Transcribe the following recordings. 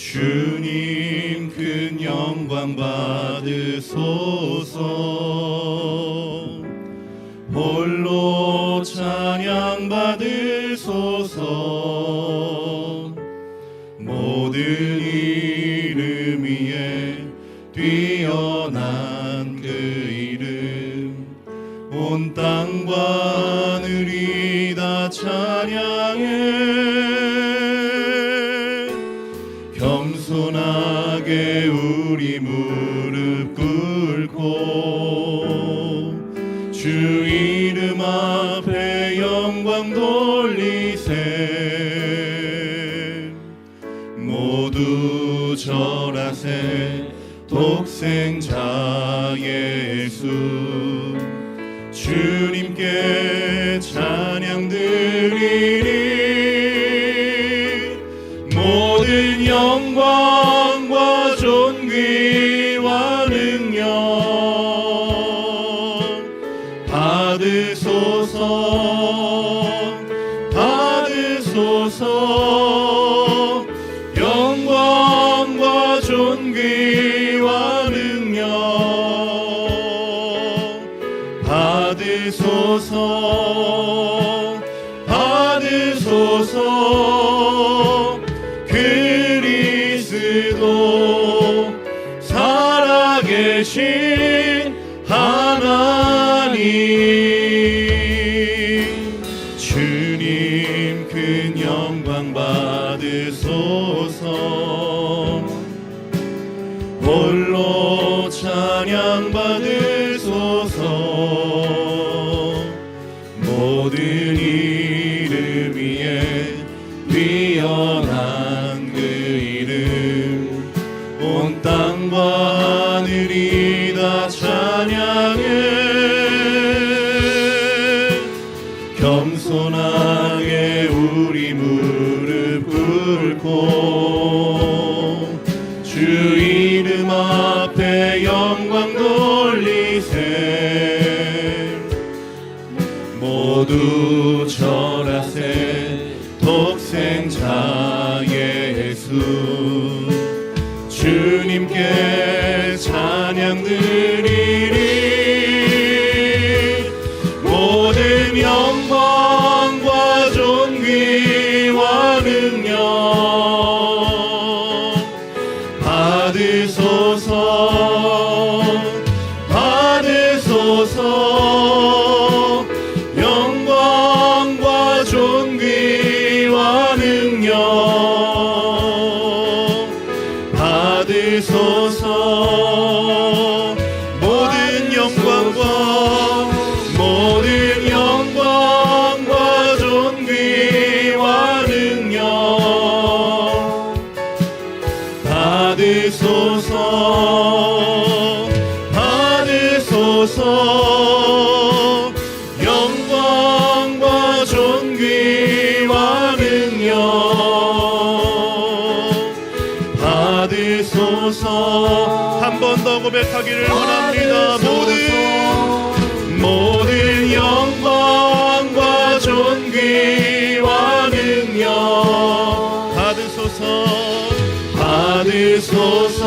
주님 큰 영광 받으소서. 홀로 찬양 받으소서. 모든 이름 위에 뛰어난 그 이름. 온 땅과 하늘이 다 찬양해 독생자 예수. 주님께 찬양 Oh. 온 땅과 하늘이 다 받으소서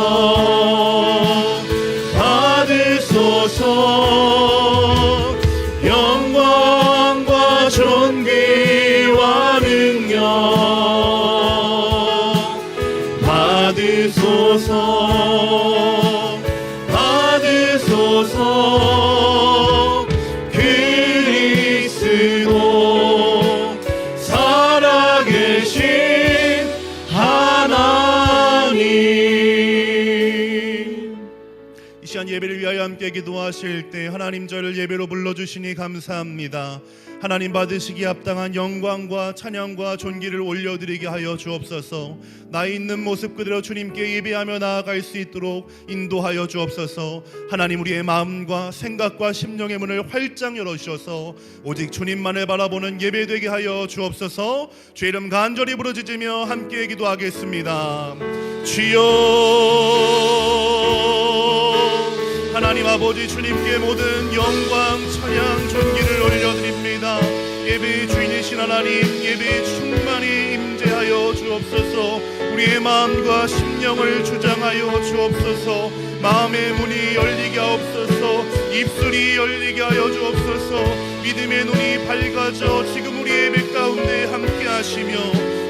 시간 예배를 위하여 함께 기도하실 때 하나님 저를 예배로 불러주시니 감사합니다. 하나님 받으시기 합당한 영광과 찬양과 존귀를 올려드리게 하여 주옵소서. 나 있는 모습 그대로 주님께 예배하며 나아갈 수 있도록 인도하여 주옵소서. 하나님 우리의 마음과 생각과 심령의 문을 활짝 열어주셔서 오직 주님만을 바라보는 예배 되게 하여 주옵소서. 주 이름 간절히 부르짖으며 함께 기도하겠습니다. 주여 하나님 아버지 주님께 모든 영광 찬양 존귀를 올려드립니다. 예배의 주인이신 하나님 예배에 충만히 임재하여 주옵소서. 우리 우리의 마음과 심령을 주장하여 주옵소서. 마음의 문이 열리게 하옵소서. 입술이 열리게 하여 주옵소서. 믿음의 눈이 밝아져 지금 우리의 배 가운데 함께 하시며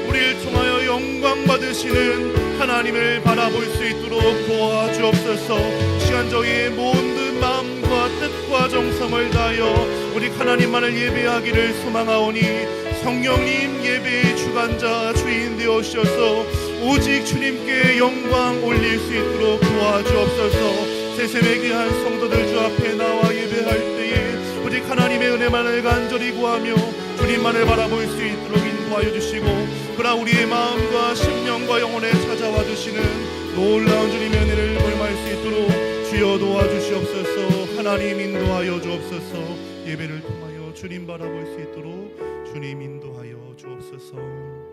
우리를 통하여 영광 받으시는 하나님을 바라볼 수 있도록 도와주옵소서 시간 저희의 모든 마음과 뜻과 정성을 다하여 우리 하나님만을 예배하기를 소망하오니 성령님 예배의 주관자 주인 되어주셔서 오직 주님께 영광 올릴 수 있도록 도와주옵소서. 세세에 귀한 성도들 주 앞에 나와 예배할 때에 오직 하나님의 은혜만을 간절히 구하며 주님만을 바라볼 수 있도록 인도하여 주시고 그러나 우리의 마음과 심령과 영혼에 찾아와 주시는 놀라운 주님의 은혜를 몰말 수 있도록 주여 도와주시옵소서. 하나님 인도하여 주옵소서. 예배를 통하여 주님 바라볼 수 있도록 주님 인도하여 주옵소서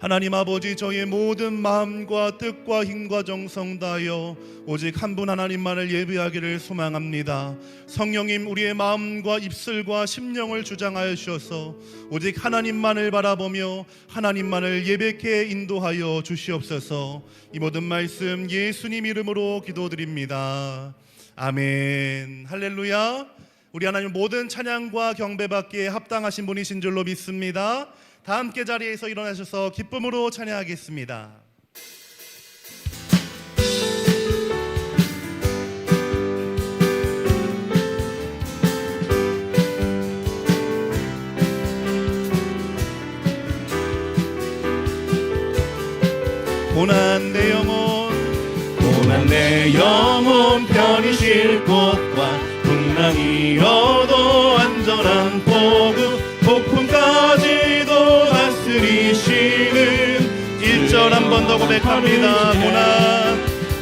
하나님 아버지 저의 모든 마음과 뜻과 힘과 정성 다하여 오직 한 분 하나님만을 예배하기를 소망합니다. 성령님 우리의 마음과 입술과 심령을 주장하여 주셔서 오직 하나님만을 바라보며 하나님만을 예배케 인도하여 주시옵소서. 이 모든 말씀 예수님 이름으로 기도드립니다. 아멘. 할렐루야. 우리 하나님 모든 찬양과 경배받기에 합당하신 분이신 줄로 믿습니다. 다 함께 자리에서 일어나셔서 기쁨으로 찬양하겠습니다. 고백합니다. 고난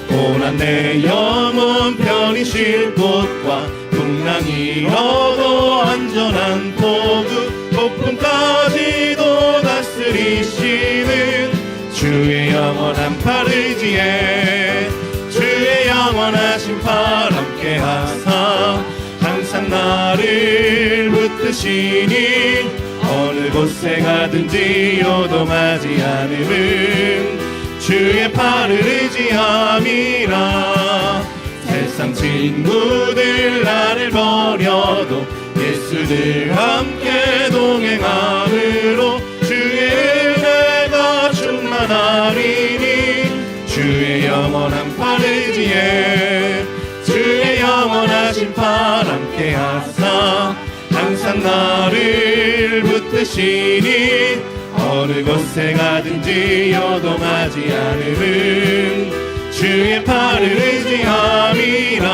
고난 내 영혼 편히 쉴 곳과 풍랑이 어도 안전한 포구 폭풍까지도 다스리시는 주의 영원한 팔을지에 주의 영원하신 팔 함께 하사 항상 나를 붙드시니 어느 곳에 가든지 요동하지 않음은 주의 팔을 의지함이라. 세상 친구들 나를 버려도 예수들 함께 동행함으로 주의 은혜가 충만하리니 주의 영원한 팔 의지에 주의 영원하신 팔 함께 하사 항상 나를 붙드시니 곳에 가든지 요동하지 않음은 주의 팔을 의지함이라.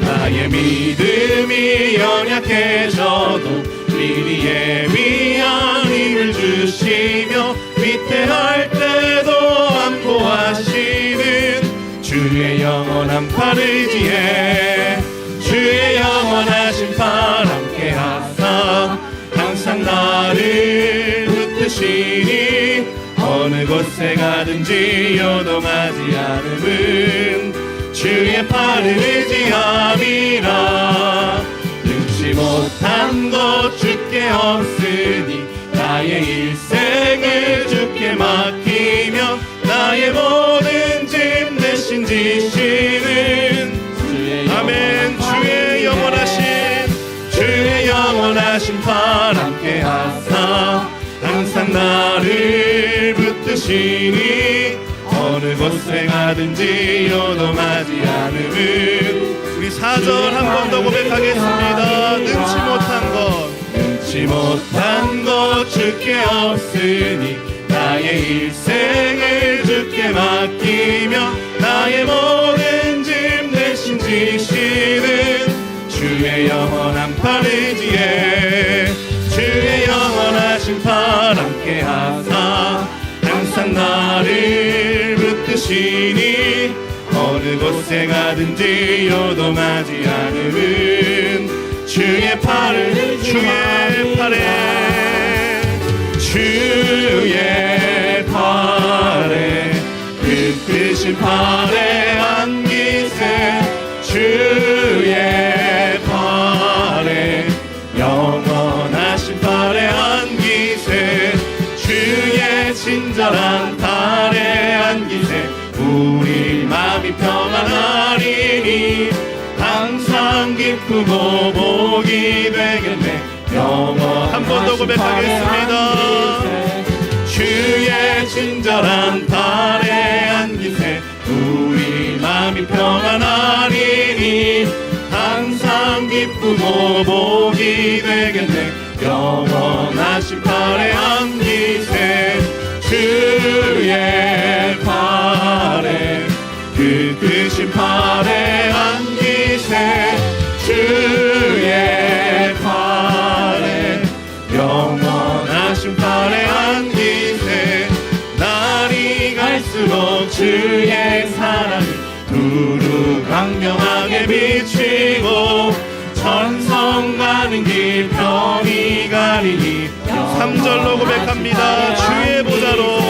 나의 믿음이 연약해져도 미리 예비한 힘을 주시며 위태할 때도 안보하시는 주의 영원한 팔의 가든지 요동하지 않음은 주의 팔을 의지함이라. 능치 못한 것 주께 없으니 나의 일생을 주께 맡기며 나의 모든 짐 대신 지시는 아멘. 주의 영원하신 주의 영원하신 팔 함께 하사 항상 나를 붙드시니 어느 곳에 가든지 요동하지 않음은 우리 4절 한 번 더 고백하겠습니다. 능치 못한 것. 능치 못한 것 주께 없으니 나의 일생을 주께 맡기며 나의 모든 짐 대신 지시는 주의 영원한 팔 의지에 주의 영원하신 팔 함께 하사 붙드시니 어느 곳에 가든지 요동하지 않음은 주의 팔을 주의 팔에 주의 팔에 그 크신 팔에 안기세 주의 팔에 영원하신 팔에 안기세 주의 친절한 팔 생기세 우리 마음이 평안하리니 항상 기쁘고 복이 되겠네. 영원 한번 더 고백하겠습니다. 주의 친절한 발에 안기세. 우리 마음이 평안하리니 항상 기쁘고 복이 되겠네. 영원하신 발에 안기세. 주의 그 크신 발에 안기세 주의 발에 영원하신 발에 안기세. 날이 갈수록 주의 사랑이 두루 강명하게 비치고 천성 가는 길 편히 가리니 3절로 고백합니다. 주의 보좌로.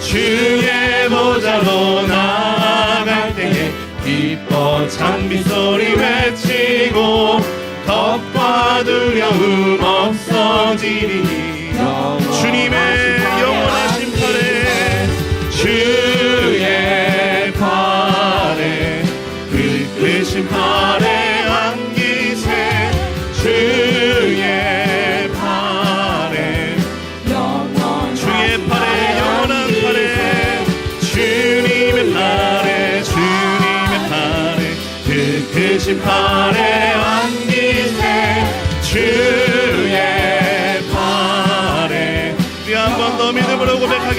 주의 때에 기뻐 장미 소리 외치고 겁과 두려움 없어지리니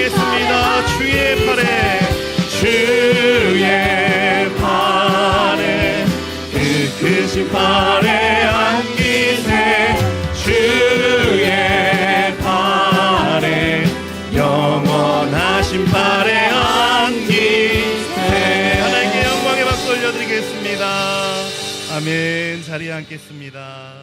고백하겠습니다. 주의 팔에 주의 팔에 그 크신 팔에 안기세 주의 팔에 영원하신 팔에 안기세 하나님께 영광의 박수 올려드리겠습니다. 아멘. 자리에 앉겠습니다.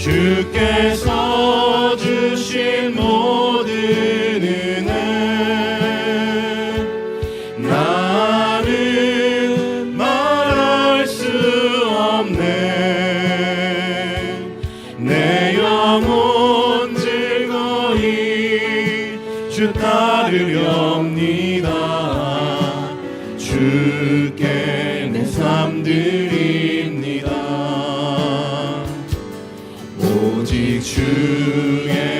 주께서 주신 모 오직 주의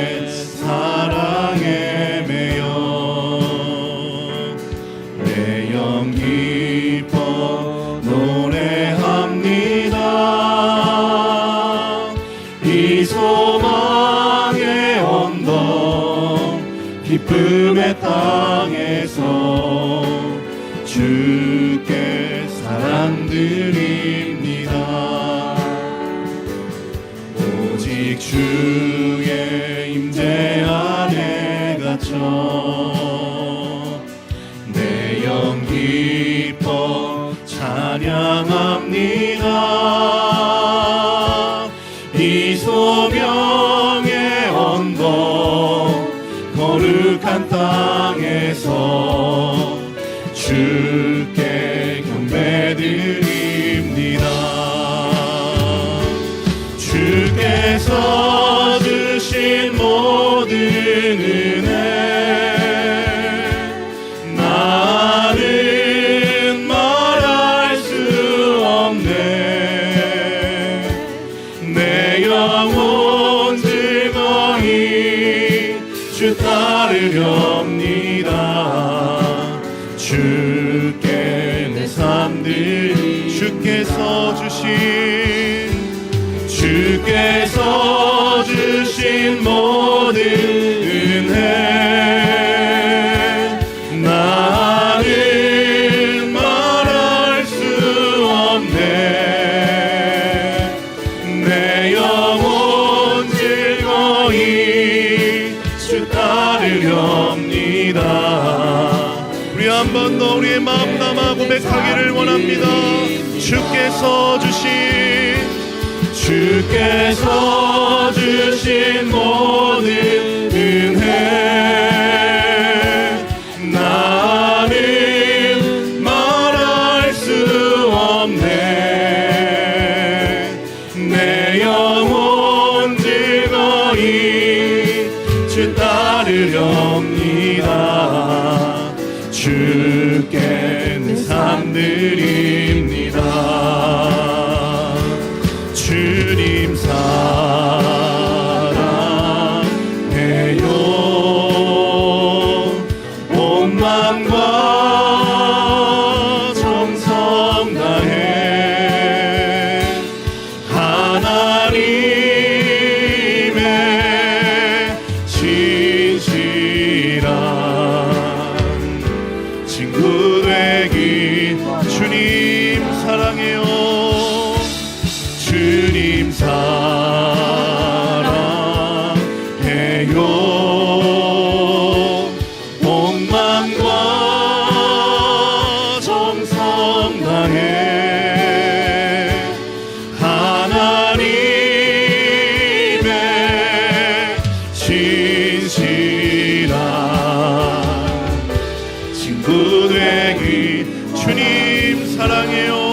안 한 번 더 우리의 마음 담아 고백하기를 원합니다. 주께서 주신 주께서 주신 모든 은혜. 나는 말할 수 없네. 내 영혼 즐거이 사랑해요.